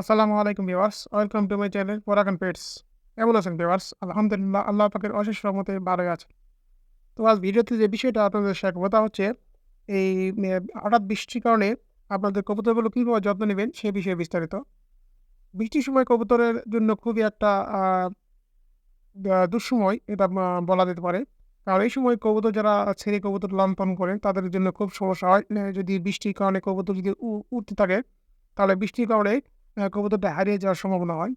আসসালামু আলাইকুম viewers, welcome to my channel পরাগান pets. কেমন আছেন ভিউয়ার্স? আলহামদুলিল্লাহ, আল্লাহ পাকের অশেষ রহমতে ভালোই আছে। তো আজ ভিডিওতে যে বিষয়টা আপনাদের করব তা হচ্ছে, এই হঠাৎ বৃষ্টির কারণে আপনাদের কবুতরগুলো কীভাবে যত্ন নেবেন সে বিষয়ে বিস্তারিত। বৃষ্টির সময় কবুতরের জন্য খুবই একটা দুঃসময় এটা বলা যেতে পারে। কারণ এই সময় কবুতর যারা ছেড়ে কবুতর লালন পালন করেন তাদের জন্য খুব সমস্যা হয়। যদি বৃষ্টির কারণে কবুতর যদি উঠতে থাকে, তাহলে বৃষ্টির কারণে কবুতরটা হারিয়ে যাওয়ার সম্ভাবনা হয়।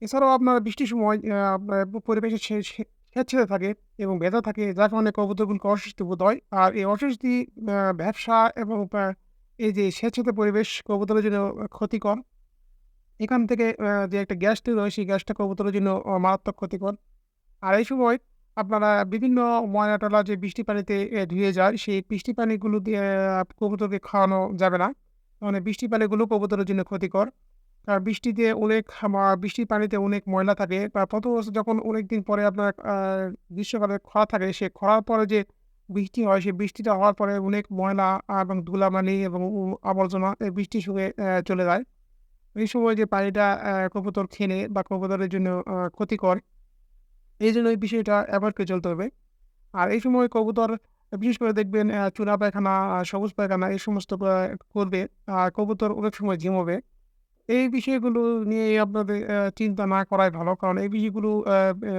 এছাড়াও আপনার বৃষ্টির সময় পরিবেশে সে- সে- থাকে এবং ভেজা থাকে, যার কারণে কবুতরগুলোকে অস্বস্তি বোধ হয়। আর এই অস্বস্তি ব্যবসা এবং এই যে স্বেচ্ছাতে পরিবেশ কবুতরের জন্য ক্ষতিকর। এখান থেকে যে একটা গ্যাস তৈরি হয়, সেই গ্যাসটা কবুতরের জন্য মারাত্মক ক্ষতিকর। আর এই সময় আপনারা বিভিন্ন ময়লা টলা যে বৃষ্টি পানিতে ধুয়ে যায়, সেই বৃষ্টি পানিগুলো দিয়ে কবুতরকে খাওয়ানো যাবে না। মানে বৃষ্টি পানিগুলো কবুতরের জন্য ক্ষতিকর। আর বৃষ্টিতে অনেক বৃষ্টির পানিতে অনেক ময়লা থাকে। বা প্রথম বছর যখন অনেক দিন পরে আপনার গ্রীষ্মকালে খরা থাকে, সে খরার পরে যে বৃষ্টি হয় সেই বৃষ্টিটা হওয়ার পরে অনেক ময়লা এবং ধুলাবালি এবং আবর্জনা এই বৃষ্টির সঙ্গে চলে যায়। এই সময় যে পানিটা কবুতর খেলে বা কবুতরের জন্য ক্ষতিকর, এই জন্য এই বিষয়টা অ্যাভয়েড করে চলতে হবে। আর এই সময় কবুতর বিশেষ করে দেখবেন চুনা পায়খানা সবুজ পায়খানা এই সমস্ত করবে কবুতর অনেক সময় ঝিমোবে। এই বিষয়গুলো নিয়ে আপনাদের চিন্তা না করাই ভালো। কারণ এই বিষয়গুলো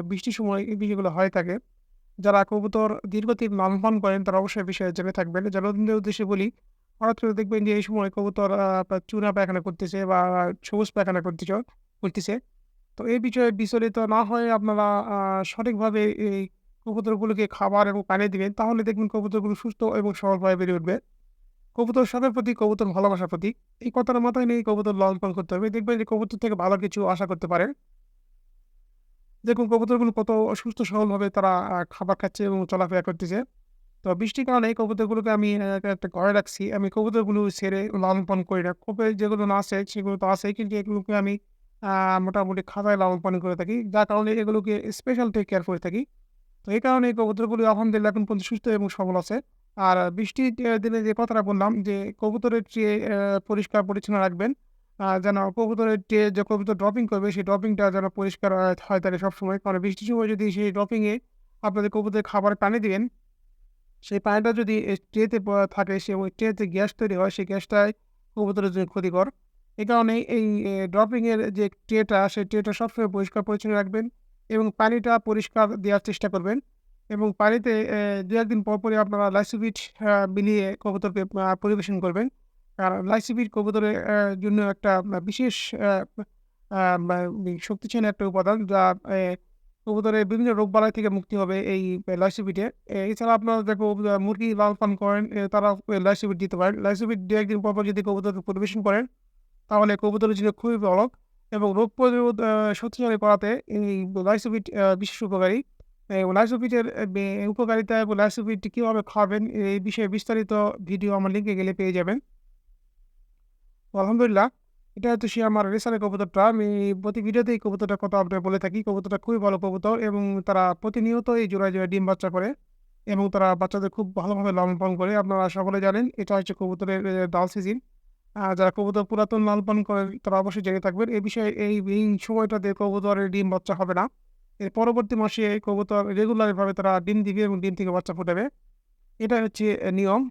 বৃষ্টির সময় এই বিষয়গুলো হয়ে থাকে। যারা কবুতর দীর্ঘদিন লালন করেন, তারা অবশ্যই বিষয়ে জেনে থাকবেন। জনগণের উদ্দেশ্যে বলি, হঠাৎ করে দেখবেন যে এই সময় কবুতর চুনা পায়খানা করতেছে বা সবুজ পায়খানা করতেছে করতেছে। তো এই বিষয়ে বিচলিত না হয়ে আপনারা সঠিকভাবে এই কবুতরগুলোকে খাবার এবং পানি দিবেন, তাহলে দেখবেন কবুতরগুলো সুস্থ এবং সবলভাবে বেড়ে উঠবে। কবুতর শখের প্রতি, কবুতর ভালোবাসার প্রতি, এই কথাটা মাথায় নিয়ে কবুতর লালন পালন করতে হবে। দেখবেন যে কবুতর থেকে ভালো কিছু আশা করতে পারেন। দেখুন, কবুতরগুলো কত সুস্থ সবলভাবে তারা খাবার খাচ্ছে এবং চলাফেরা করতেছে। তো বৃষ্টির কারণে এই কবুতরগুলোকে আমি একটা ঘরে রাখছি। আমি কবুতরগুলো ছেড়ে লালন পালন করি না। কোপে যেগুলো না আছে সেগুলো তো আছে কিন্তু এগুলোকে আমি মোটামুটি খাতায় লালন পালন করে থাকি। যার কারণে এগুলোকে স্পেশাল টেক কেয়ার করে থাকি। এই কারণে এই কবুতরগুলো আলহামদুলিল্লাহ এখন পর্যন্ত সুস্থ এবং সবল আছে। আর বৃষ্টির দিনে যে কথাটা বললাম যে কবুতরের ট্রে পরিষ্কার পরিচ্ছন্ন রাখবেন। যেন কবুতরের ট্রে যে কবুতর ড্রপিং করবে সেই ড্রপিংটা যেন পরিষ্কার হয় তাহলে সবসময়। কারণ বৃষ্টির সময় যদি সেই ড্রপিংয়ে আপনাদের কবুতরের খাবার পানি দিবেন সেই পানিটা যদি ট্রেতে থাকে সে ওই ট্রেতে গ্যাস তৈরি হয়, সেই গ্যাসটাই কবুতরের জন্য ক্ষতিকর। এই কারণে এই ড্রপিংয়ের যে ট্রেটা সেই ট্রেটা সবসময় পরিষ্কার পরিচ্ছন্ন রাখবেন। এবং পানিটা পরিষ্কার দেওয়ার চেষ্টা করবেন। এবং পানিতে দু একদিন পর পরই আপনারা লাইসিবিট মিলিয়ে কবুতরকে পরিবেশন করবেন। আর লাইসিবিট কবুতরের জন্য একটা বিশেষ শক্তিশালী একটা উপাদান যা কবুতরের বিভিন্ন রোগবালাই থেকে মুক্তি হবে এই লাইসিবিটে। এছাড়া আপনারা দেখো মুরগি লাল পান করেন তারা লাইসিবিট দিতে পারেন। লাইসিবিট দু একদিন পর পর যদি কবুতরকে পরিবেশন করেন, তাহলে কবুতরের জন্য খুবই ভালো। এবং রোগ প্রতিরোধ শক্তিশালী করাতে এই লাইসোবিট আহ, বিশেষ উপকারী। বে- উপকারিতা এবং লাইসোবিট কীভাবে খাবেন এই বিষয়ে বিস্তারিত ভিডিও আমার লিঙ্কে গেলে পেয়ে যাবেন। আলহামদুলিল্লাহ এটা হচ্ছে সে আমার রেসারের কবুতরটা। আমি প্রতি ভিডিওতেই কবুতরটার কথা আপনার বলে থাকি। কবুতরটা খুবই ভালো কবুতর এবং তারা প্রতিনিয়ত এই জোড়ায় জোড়ায় ডিম বাচ্চা করে এবং তারা বাচ্চাদের খুব ভালোভাবে লালন পালন করে। আপনারা সকলে জানেন এটা হচ্ছে কবুতরের ডাল সিজন যারা কবুতর পুরাতন লালন পালন করেন, তারা অবশ্যই জেগে থাকবেন। এই বিষয়ে এই এই সময়টাতে কবুতরের ডিম বাচ্চা হবে না। এর পরবর্তী মাসে কবুতর রেগুলারভাবে তারা ডিম দিবে এবং ডিম থেকে বাচ্চা ফুটাবে। এটা হচ্ছে নিয়ম।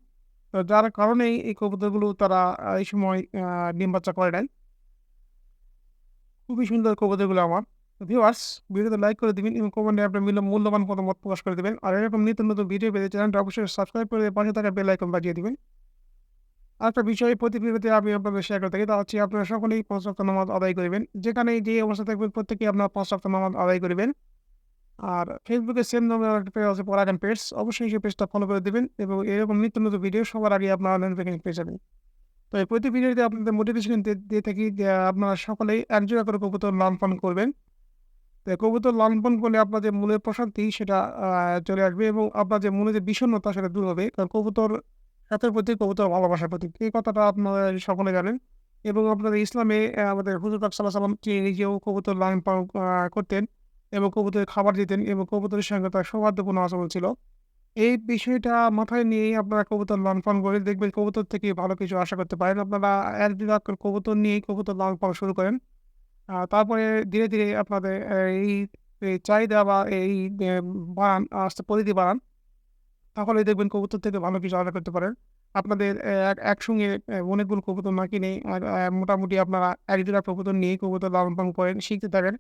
তো যার কারণেই এই কবুতরগুলো তারা এই সময় ডিম বাচ্চা করে নেন খুবই সুন্দর কবুতরগুলো আমার। ভিউয়ার্স ভিডিওতে লাইক করে দিবেন এবং কমেন্টে আপনার মূল্য, মূল্যবান মতামত প্রকাশ করে দেবেন। আর এরকম নিত্য নতুন ভিডিও পেতে চ্যানেলটা অবশ্যই সাবস্ক্রাইব করে পাশে থাকা বেল আইকন বাজিয়ে দিবেন। আরেকটা বিষয় প্রতি ভিডিওতে আমি আপনাদের শেয়ার করে থাকি। তা হচ্ছে আপনারা সকলেই পাঁচ সপ্তাহ নামাজ আদায় করবেন। যেখানে যে অবস্থা থাকবেন, প্রত্যেকেই আপনারা পাঁচ সপ্তাহ নামাজ আদায় করবেন। আর ফেসবুকে সেম নামে একটা পেজ আছে পরাগান পেজ অবশ্যই সেই পেজটা ফলো করে দেবেন এবং এরকম নিত্য নতুন ভিডিও সবার আগে আপনারা নোটিফিকেশন পেয়ে যাবেন। তো এই প্রতি ভিডিওতে আপনাদের মোটিভেশন দিয়ে থাকি, যে আপনারা সকলেই একজোড়া করে কবুতর লালন পালন করবেন। তো কবুতর লালন পালন করলে আপনার যে মনের প্রশান্তি সেটা চলে আসবে এবং আপনার যে মনে যে বিষণ্ণতা সেটা দূর হবে। কারণ কবুতর সাথের প্রতি কবুতর ভালোবাসার প্রতি এই কথাটা আপনারা সকলে জানেন এবং আপনাদের ইসলামে আমাদের হুজুর পাক সাল্লাহ সাল্লাম তিনি নিজেও কবুতর লালন পালন করতেন এবং কবুতরের খাবার দিতেন এবং কবুতরের সঙ্গে তার সৌহার্দ্যপূর্ণ আচরণ ছিল এই বিষয়টা মাথায় নিয়েই আপনারা কবুতর লালন-পালন করে দেখবেন কবুতর থেকে ভালো কিছু আশা করতে পারেন। আপনারা ১-২ লাখ কবুতর নিয়েই কবুতর লালন-পালন শুরু করেন। তারপরে ধীরে, ধীরে আপনাদের এই চাহিদা বা এই বাড়ান আস্তে পরিধি বাড়ান। তাহলেই দেখবেন কবুতর থেকে ভালো কিছু আশা করতে পারেন। আপনাদের এক একসঙ্গে অনেকগুলো কবুতর না কিনে মোটামুটি আপনারা ১-২ লাখ কবুতর নিয়েই কবুতর লালন-পালন করেন, শিখতে থাকেন।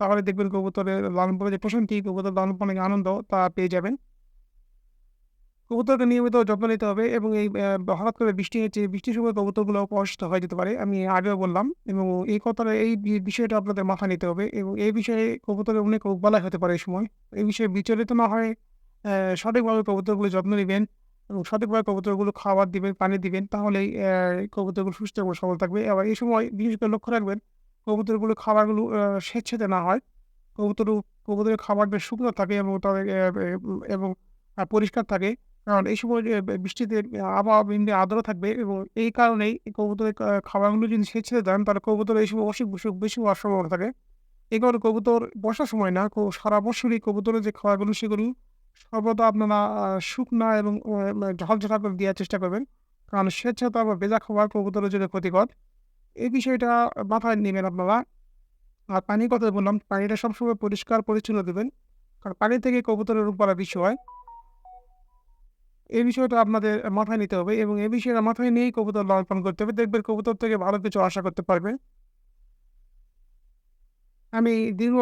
তাহলে দেখবেন কবুতরের লালন-পালনের যে প্রশান্তি, কবুতর লালন-পালনের আনন্দ তা পেয়ে যাবেন। কবুতরকে নিয়মিত যত্ন নিতে হবে এবং এই হঠাৎ করে বৃষ্টি হচ্ছে, বৃষ্টির সময় কবুতরগুলো অসুস্থ হয়ে যেতে পারে। আমি আগেও বললাম এবং এই কথাটা এই বিষয়টা আপনাদের মাথায় নিতে হবে এবং এই বিষয়ে কবুতরের অনেক রোগবালাই হতে পারে এই সময়। এই বিষয়ে বিচলিত না হয়ে সঠিকভাবে কবুতরগুলোর যত্ন নিবেন এবং সঠিকভাবে কবুতরগুলো খাবার দিবেন, পানি দিবেন। তাহলেই কবুতরগুলো সুস্থ এবং সবল থাকবে। আবার এই সময় বিশেষ করে লক্ষ্য রাখবেন কবুতরগুলো খাবারগুলো স্যাঁতসেঁতে না হয়। কবুতর কবুতরের খাবার বেশ শুকনো থাকে এবং তাদের এবং পরিষ্কার থাকে। কারণ এই সময় বৃষ্টিতে আবহাওয়া এমনি আর্দ্র থাকবে এবং এই কারণেই কবুতরের খাবারগুলো যদি ছেঁচড়ে দেন তাহলে কবুতরের এই সময় অসুখ-বিসুখ বেশি হওয়ার সম্ভাবনা থাকে। এই কারণে কবুতর বর্ষার সময় না, সারা বছরই কবুতরের যে খাবারগুলো সেগুলো সর্বদা আপনারা শুকনা এবং মা করে দেওয়ার চেষ্টা করবেন। কারণ স্বেচ্ছাতা বা ভেজা খাবার কবুতরের জন্য ক্ষতিকর। এই বিষয়টা মাথায় নেবেন আপনারা। আর পানির কথা বললাম, পানিটা সবসময় পরিষ্কার পরিচ্ছন্ন দেবেন কারণ পানি থেকেই কবুতরের রোগ বালাই বিষয়। এই বিষয়টা আপনাদের মাথায় নিতে হবে এবং এই বিষয়টা মাথায় নিয়েই কবুতর লালন-পালন করতে হবে। দেখবেন কবুতর থেকে ভালো কিছু আশা করতে পারবেন। আমি দীর্ঘ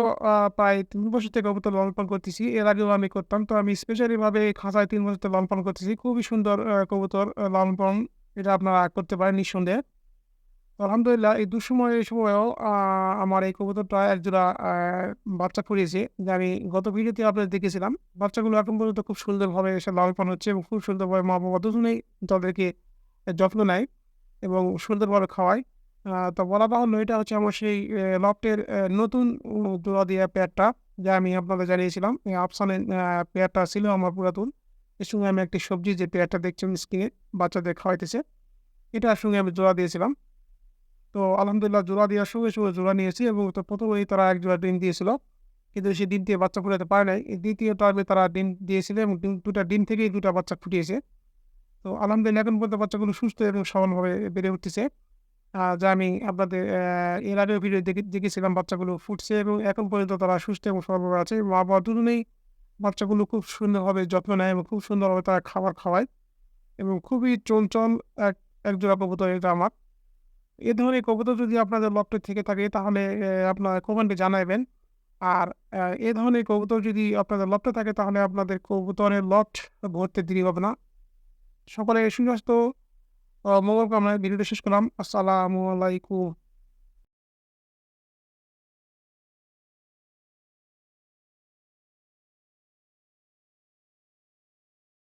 প্রায় তিন বছর থেকে কবুতর লালন-পালন করতেছি। এর আগেও আমি করতাম। তো আমি স্পেশালিভাবে খাঁচায় তিন বছর ধরে লালন-পালন করতেছি। খুবই সুন্দর কবুতর, আ লালন-পালন এটা আপনারা করতে পারেন নিঃসন্দেহে। আলহামদুলিল্লাহ এই দুঃসময়ে এই সময়েও আমার এই কবুতরটা এক জোড়া বাচ্চা ফুটিয়েছে। যে আমি গত ভিডিওতে আপনাদের দেখেছিলাম। বাচ্চাগুলো এখন পর্যন্ত খুব সুন্দরভাবে এসে লালন-পালন হচ্ছে এবং খুব সুন্দরভাবে মা-বাবা দুজনেই তাদেরকে যত্ন নেয় এবং সুন্দরভাবে খাওয়ায়। তো বলা বাহুল্য এটা হচ্ছে আমার সেই লফটের নতুন জোড়া দেয়া পেয়ারটা যা আমি আপনাদের জানিয়েছিলাম। আ পেয়ারটা ছিল আমার পুরাতন। এর সঙ্গে আমি একটি সবজি যে পেয়ারটা দেখছেন স্ক্রিনে বাচ্চাদের খাওয়াইতেছে। এটার সঙ্গে আমি জোড়া দিয়েছিলাম। তো আলহামদুলিল্লাহ জোড়া দেওয়ার সঙ্গে, সঙ্গে জোড়া নিয়েছি এবং তো প্রথমেই তারা এক জোড়া ডিম দিয়েছিল। কিন্তু সেই ডিম দিয়ে বাচ্চা ফুটাতে পারে নাই। ২য় টার্মে তারা ডিম দিয়েছিল এবং ডিম ২ টা ডিম থেকেই ২ টা বাচ্চা ফুটিয়েছে। তো আলহামদুলিল্লাহ এখন পর্যন্ত বাচ্চাগুলো সুস্থ এবং সবলভাবে বেড়ে উঠতেছে। যা আমি আপনাদের এর আগেও ভিডিও দেখে, দেখেছিলাম বাচ্চাগুলো ফুটছে এবং এখন পর্যন্ত তারা সুস্থ এবং সবলভাবে আছে। মা-বাবা দুজনেই বাচ্চাগুলো খুব সুন্দরভাবে যত্ন নেয় এবং খুব সুন্দরভাবে তারা খাবার খাওয়ায় এবং খুবই চঞ্চল এক এক জোড়া কবুতর এটা আমার। এ ধরনের কবুতর যদি আপনাদের লফটে থেকে থাকে তাহলে আপনার কমেন্টে জানাইবেন। আর এ ধরনের কবুতর যদি আপনাদের লফটে থাকে তাহলে আপনাদের কবুতরের লট ভরতে দেরি হবে না। সকলে সুস্বাস্থ্য মঙ্গল কামনায় ভিডিওটি শেষ করলাম। আসসালামু আলাইকুম।